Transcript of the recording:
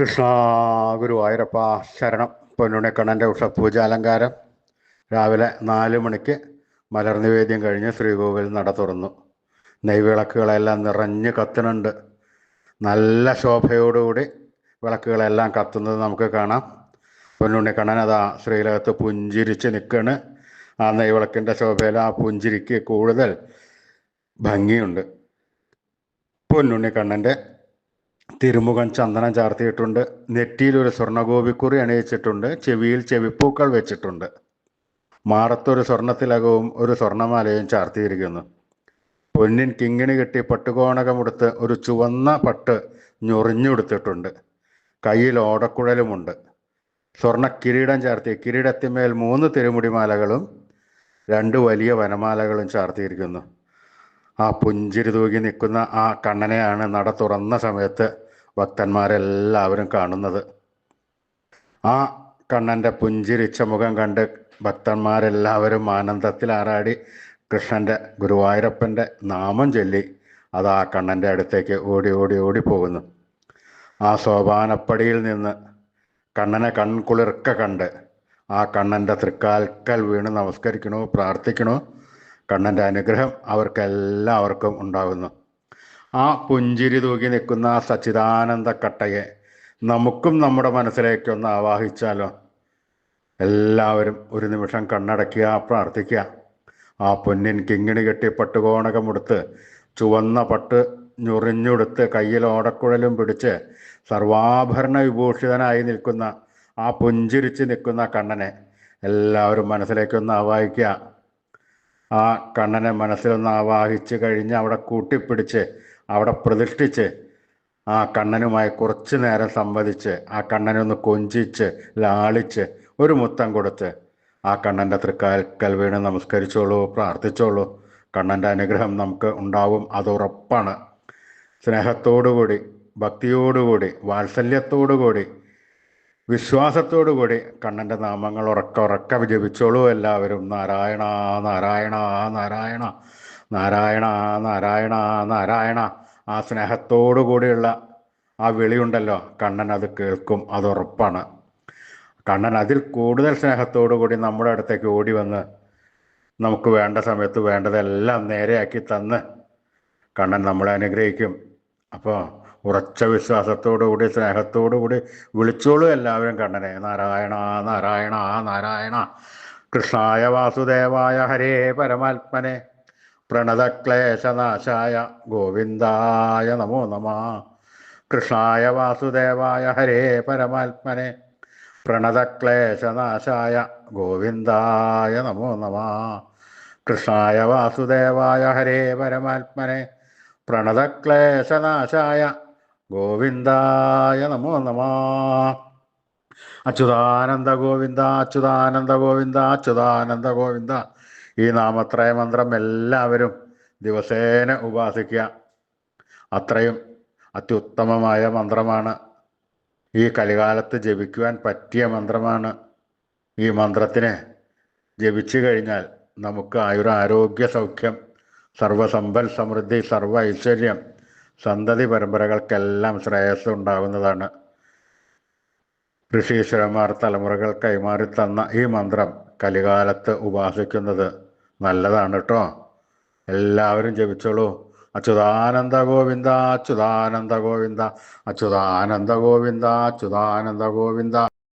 കൃഷ്ണ ഗുരുവായൂരപ്പ ശരണം. പൊന്നുണിക്കണ്ണന്റെ ഉഷപൂജ അലങ്കാരം. രാവിലെ നാല് മണിക്ക് മലർ നിവേദ്യം കഴിഞ്ഞ് ശ്രീകോവിൽ നട തുറന്നു. നെയ്വിളക്കുകളെല്ലാം നിറഞ്ഞ് കത്തുന്നുണ്ട്. നല്ല ശോഭയോടുകൂടി വിളക്കുകളെല്ലാം കത്തുന്നത് നമുക്ക് കാണാം. പൊന്നുണ്ണിക്കണ്ണൻ അതാ ശ്രീലകത്ത് പുഞ്ചിരിച്ച് നിൽക്കണ്. ആ നെയ്വിളക്കിന്റെ ശോഭയിൽ ആ പുഞ്ചിരിക്ക് കൂടുതൽ ഭംഗിയുണ്ട്. പൊന്നുണ്ണിക്കണ്ണന്റെ തിരുമുഖം ചന്ദനം ചാർത്തിയിട്ടുണ്ട്. നെറ്റിയിൽ ഒരു സ്വർണഗോപിക്കുറി അണിയിച്ചിട്ടുണ്ട്. ചെവിയിൽ ചെവിപ്പൂക്കൾ വെച്ചിട്ടുണ്ട്. മാറത്തൊരു സ്വർണത്തിലകവും ഒരു സ്വർണമാലയും ചാർത്തിയിരിക്കുന്നു. പൊന്നിൻ കിങ്ങിണി കെട്ടി പട്ടുകോണകമെടുത്ത് ഒരു ചുവന്ന പട്ട് ഞൊറിഞ്ഞുടുത്തിട്ടുണ്ട് കയ്യിൽ ഓടക്കുഴലുമുണ്ട്. സ്വർണ കിരീടം ചാർത്തി കിരീടത്തിന്മേൽ മൂന്ന് തിരുമുടിമാലകളും രണ്ട് വലിയ വനമാലകളും ചാർത്തിയിരിക്കുന്നു. ആ പുഞ്ചിരി തൂകി നിൽക്കുന്ന ആ കണ്ണനെയാണ് നട തുറന്ന സമയത്ത് ഭക്തന്മാരെല്ലാവരും കാണുന്നത്. ആ കണ്ണന്റെ പുഞ്ചിരിച്ച മുഖം കണ്ട് ഭക്തന്മാരെല്ലാവരും ആനന്ദത്തിൽ ആറാടി കൃഷ്ണന്റെ ഗുരുവായൂരപ്പന്റെ നാമം ചൊല്ലി അത് ആ കണ്ണന്റെ അടുത്തേക്ക് ഓടി ഓടി ഓടി പോകുന്നു. ആ സോപാനപ്പടിയിൽ നിന്ന് കണ്ണനെ കൺകുളിർക്ക കണ്ട് ആ കണ്ണന്റെ തൃക്കാൽക്കൽ വീണ് നമസ്കരിക്കണോ പ്രാർത്ഥിക്കണോ കണ്ണന്റെ അനുഗ്രഹം അവർക്കെല്ലാവർക്കും ഉണ്ടാകുന്നു. ആ പുഞ്ചിരി തൂക്കി നിൽക്കുന്ന ആ സച്ചിദാനന്ദ കട്ടയെ നമുക്കും നമ്മുടെ മനസ്സിലേക്കൊന്ന് ആവാഹിച്ചാലോ? എല്ലാവരും ഒരു നിമിഷം കണ്ണടയ്ക്കുക പ്രാർത്ഥിക്കുക. ആ പൊന്നിൻ കിങ്ങിണി കെട്ടി പട്ടുകോണകമെടുത്ത് ചുവന്ന പട്ട് ഞൊറിഞ്ഞുടുത്ത് കയ്യിൽ ഓടക്കുഴലും പിടിച്ച് സർവാഭരണ വിഭൂഷിതനായി നിൽക്കുന്ന ആ പുഞ്ചിരിച്ച് നിൽക്കുന്ന കണ്ണനെ എല്ലാവരും മനസ്സിലേക്കൊന്ന് ആവാഹിക്കുക. ആ കണ്ണനെ മനസ്സിലൊന്ന് ആവാഹിച്ച് കഴിഞ്ഞ് അവിടെ കൂട്ടിപ്പിടിച്ച് അവിടെ പ്രതിഷ്ഠിച്ച് ആ കണ്ണനുമായി കുറച്ചു നേരം സംവദിച്ച് ആ കണ്ണനൊന്ന് കൊഞ്ചിച്ച് ലാളിച്ച് ഒരു മുത്തം കൊടുത്ത് ആ കണ്ണന്റെ തൃക്കാൽക്കൽ വീണ് നമസ്കരിച്ചോളൂ പ്രാർത്ഥിച്ചോളൂ. കണ്ണന്റെ അനുഗ്രഹം നമുക്ക് ഉണ്ടാവും അത് ഉറപ്പാണ്. സ്നേഹത്തോടുകൂടി ഭക്തിയോടുകൂടി വാത്സല്യത്തോടുകൂടി വിശ്വാസത്തോടുകൂടി കണ്ണന്റെ നാമങ്ങൾ ഉറക്ക ഉറക്ക ജപിച്ചോളൂ എല്ലാവരും. നാരായണ നാരായണ നാരായണ നാരായണ നാരായണ നാരായണ. ആ സ്നേഹത്തോടു കൂടിയുള്ള ആ വിളിയുണ്ടല്ലോ. കണ്ണൻ അത് കേൾക്കും അത് ഉറപ്പാണ്. കണ്ണൻ അതിൽ കൂടുതൽ സ്നേഹത്തോടു കൂടി നമ്മുടെ അടുത്തേക്ക് ഓടി വന്ന് നമുക്ക് വേണ്ട സമയത്ത് വേണ്ടതെല്ലാം നേരെയാക്കി തന്ന് കണ്ണൻ നമ്മളെ അനുഗ്രഹിക്കും. അപ്പോൾ ഉറച്ച വിശ്വാസത്തോടുകൂടി സ്നേഹത്തോടുകൂടി വിളിച്ചോളൂ എല്ലാവരും കണ്ണനെ. നാരായണ നാരായണ നാരായണ. കൃഷ്ണായ വാസുദേവായ ഹരേ പരമാത്മനെ. പ്രണതക്ലേശനാശായ ഗോവിന്ദായ നമോ നമ. കൃഷ്ണായ വാസുദേവായ ഹരേ പരമാത്മനെ. പ്രണതക്ലേശനാശായ ഗോവിന്ദായ നമോ നമ. കൃഷ്ണായ വാസുദേവായ ഹരേ പരമാത്മനെ. പ്രണതക്ലേശനാശായ ഗോവിന്ദായ നമോ നമ. അച്യുതാനന്ദ ഗോവിന്ദ അച്യുതാനന്ദ ഗോവിന്ദ അച്യുതാനന്ദ ഗോവിന്ദ. ഈ നാമത്രയ മന്ത്രം എല്ലാവരും ദിവസേന ഉപാസിക്കുക. അത്രയും അത്യുത്തമമായ മന്ത്രമാണ്. ഈ കലികാലത്ത് ജപിക്കുവാൻ പറ്റിയ മന്ത്രമാണ്. ഈ മന്ത്രത്തിനെ ജപിച്ചു കഴിഞ്ഞാൽ നമുക്ക് ആയുരാരോഗ്യ സൗഖ്യം സർവസമ്പൽ സമൃദ്ധി സർവ ഐശ്വര്യം സന്തതി പരമ്പരകൾക്കെല്ലാം ശ്രേയസ് ഉണ്ടാകുന്നതാണ് ഋഷീശ്വരന്മാർ തലമുറകൾ കൈമാറി തന്ന ഈ മന്ത്രം കലികാലത്ത് ഉപാസിക്കുന്നത് നല്ലതാണ് കേട്ടോ എല്ലാവരും ജപിച്ചോളൂ. അച്യുതാനന്ദ ഗോവിന്ദ അച്യുതാനന്ദ ഗോവിന്ദ അച്യുതാനന്ദ ഗോവിന്ദ അച്യുതാനന്ദ ഗോവിന്ദ.